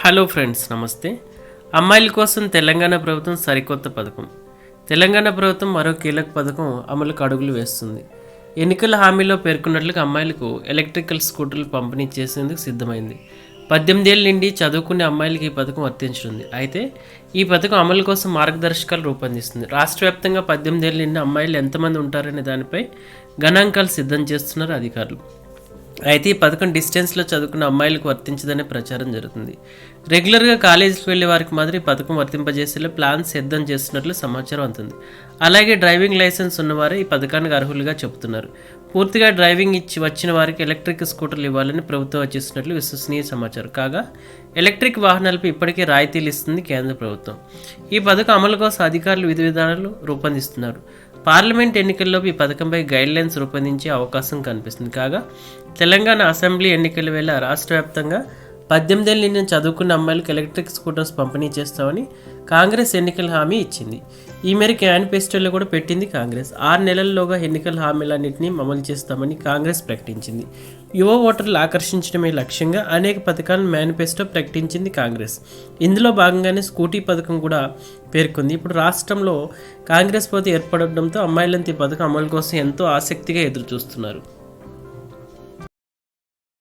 Hello friends నమస్తే. అమ్మాయిల కోసం తెలంగాణ ప్రభుత్వం సరికొత్త పథకం. తెలంగాణ ప్రభుత్వం మరో కీలక పథకం అమలుకు అడుగులు వేస్తుంది. ఎన్నికల హామీలో పేర్కొన్నట్లుగా అమ్మాయిలకు ఎలక్ట్రికల్ స్కూటర్లు పంపిణీ చేసేందుకు సిద్ధమైంది. పద్దెనిమిదేళ్ళ నుండి చదువుకునే అమ్మాయిలకి ఈ పథకం వర్తించనుంది అయితే ఈ పథకం అమలు కోసం మార్గదర్శకాలు రూపొందిస్తుంది. రాష్ట్ర వ్యాప్తంగా పద్దెనిమిదేళ్ళ నిండి అమ్మాయిలు ఎంతమంది ఉంటారనే దానిపై గణాంకాలు సిద్ధం చేస్తున్నారు అధికారులు. అయితే ఈ పథకం డిస్టెన్స్లో చదువుకున్న అమ్మాయిలకు వర్తించదనే ప్రచారం జరుగుతుంది. రెగ్యులర్గా కాలేజీకి వెళ్ళే వారికి మాత్రం ఈ పథకం వర్తింపజేసేలా ప్లాన్ సిద్ధం చేస్తున్నట్లు సమాచారం అందుతుంది అలాగే డ్రైవింగ్ లైసెన్స్ ఉన్నవారే ఈ పథకానికి అర్హులుగా చెబుతున్నారు. పూర్తిగా డ్రైవింగ్ ఇచ్చి వచ్చిన వారికి ఎలక్ట్రిక్ స్కూటర్లు ఇవ్వాలని ప్రభుత్వం వచ్చేసినట్లు విశ్వసనీయ సమాచారం. కాగా ఎలక్ట్రిక్ వాహనాలపై ఇప్పటికే రాయితీలు ఇస్తుంది కేంద్ర ప్రభుత్వం. ఈ పథకం అమలు కోసం అధికారులు విధి విధానాలు రూపొందిస్తున్నారు. పార్లమెంట్ ఎన్నికల్లోపు ఈ పథకంపై గైడ్లైన్స్ రూపొందించే అవకాశం కనిపిస్తుంది. కాగా తెలంగాణ అసెంబ్లీ ఎన్నికల వేళ రాష్ట్ర వ్యాప్తంగా పద్దెనిమిదేళ్ళ నుంచి చదువుకున్న అమ్మాయిలకు ఎలక్ట్రిక్ స్కూటర్స్ పంపిణీ చేస్తామని కాంగ్రెస్ ఎన్నికల హామీ ఇచ్చింది. ఈ మేరకు మేనిఫెస్టోలో కూడా పెట్టింది కాంగ్రెస్. ఆరు నెలల్లోగా ఎన్నికల హామీలన్నింటినీ అమలు చేస్తామని కాంగ్రెస్ ప్రకటించింది. యువ ఓటర్లు ఆకర్షించడమే లక్ష్యంగా అనేక పథకాలను మేనిఫెస్టో ప్రకటించింది కాంగ్రెస్. ఇందులో భాగంగానే స్కూటీ పథకం కూడా పేర్కొంది. ఇప్పుడు రాష్ట్రంలో కాంగ్రెస్ పోతే ఏర్పడడంతో అమ్మాయిలంతా పథకం అమలు కోసం ఎంతో ఆసక్తిగా ఎదురు చూస్తున్నారు